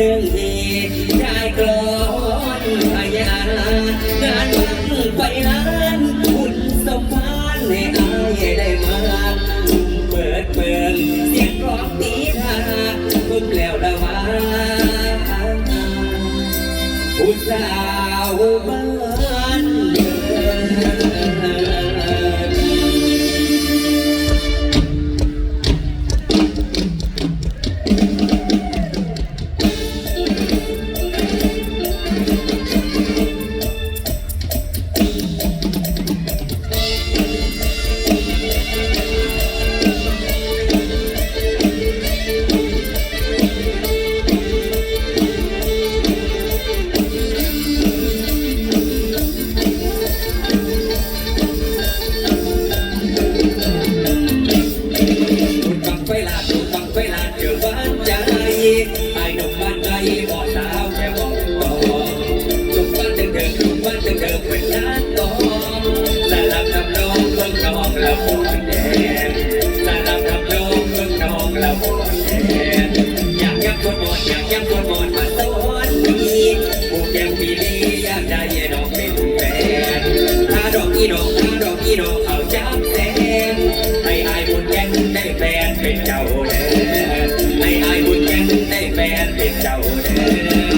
ซึ่งมีได้กรอนพยานานั้นไปล้านคุณสมพานให้อายได้มาเปิดเปิดเสียงร้องตีทาคุณแล้วละวาผู้สาวบ้า ไอ้ดอกมันใจบ่อสาวแค่บอกต่อทุกวันเดิมเดิมทุกวันเดิมเดิมเป็นนัดตออสลับทำนองเมืองนอกเราพูดแดงสลับทำนองเมืองนอกเราพูดแดงอยากยับคนหมนอยากยับคนหมนมาสอนดีผูกแก้มปีนี้อยากได้ดอกเป็นแฟนถ้าดอกอีดอกถ้าดอกอีดอกเอาจับแสงให้อายบนแก้มได้แฟนเป็นเจ้าแดง and it's out.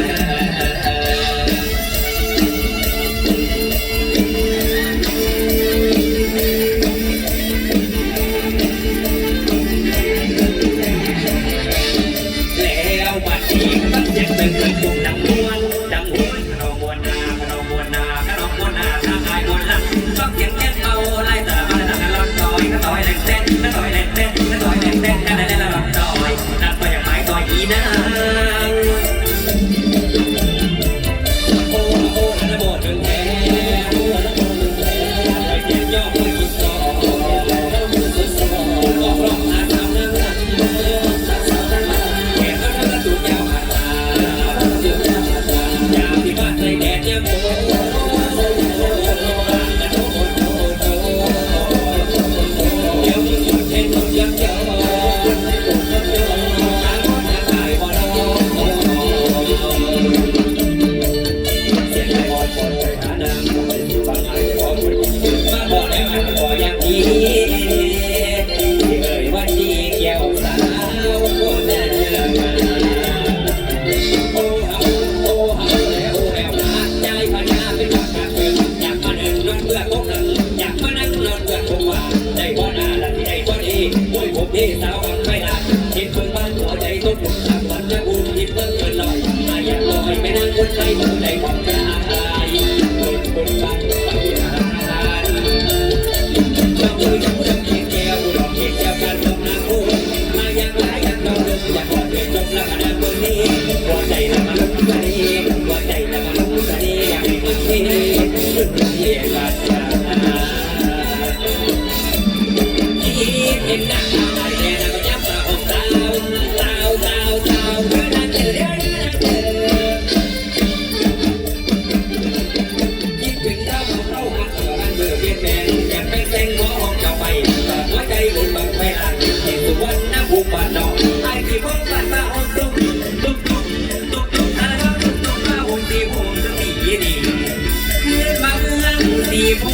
people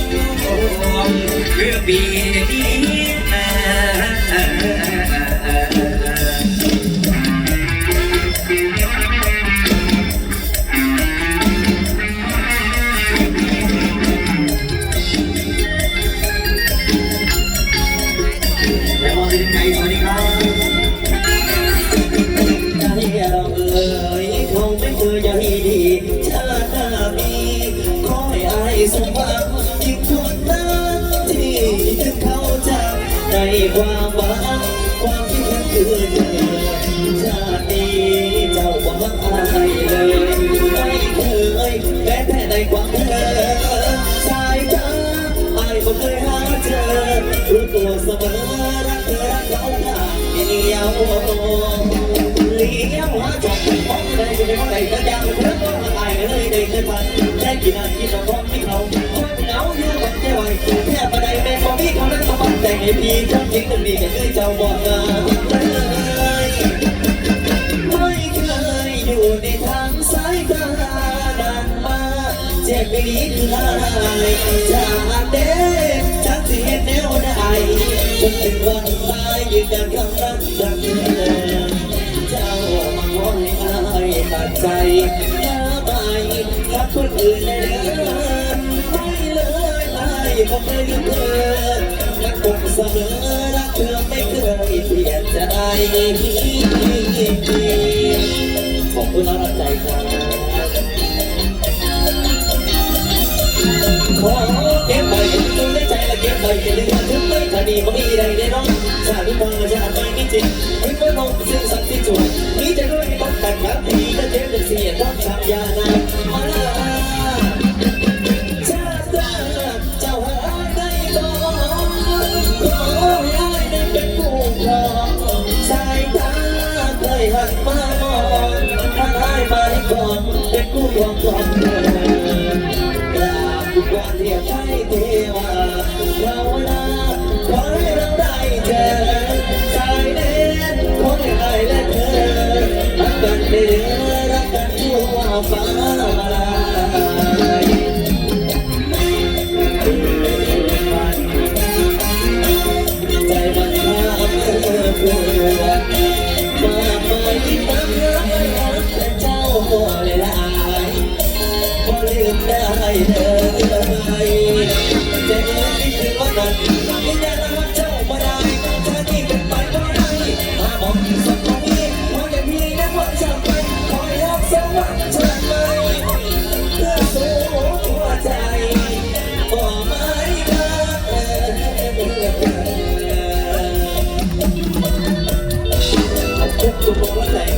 will be ความหวังความคิดนั้คือเธอชาดีเจ้าวังอะไรเลยไม่เคยแม้แต่ในความเธอสายตาไอ้บ่เคยหาเจอรู้ตัวเสมอรักเธอรักเขาค่ะเลี้ยวเลี้ยวจากไปมองเลยจะไปมองไหนก็ยังรักว่าไอ้เลยได้เคยผ่นแค่กี่นาทีก็พ มีดีทั้งหญิงทั้งดีกันเลยเจ้าบอกมาไม่เคยอยู่ในทางสายตาดันมาเจ็บไม่ดีคืออไรจากเด็กจากสิเห็นแนวได้จนถึงวันตายยืนยันคำนั้นดังเจ้ามาขอให้อายตัดใจมาใหม่รักคนอื่นเลยไม่เลยไม่บอกเลยเธอ สมอรักเธอไม่เคยเปลี่ยนใจขอบคุณรับใจครับขอเก็บไว้จนในใจและเก็บไว้อย่าลืมถึงไม่ทันดีเพราะมีใดได้น้องชาติมองจะอาจไม่จริง 我 do Bom Boné.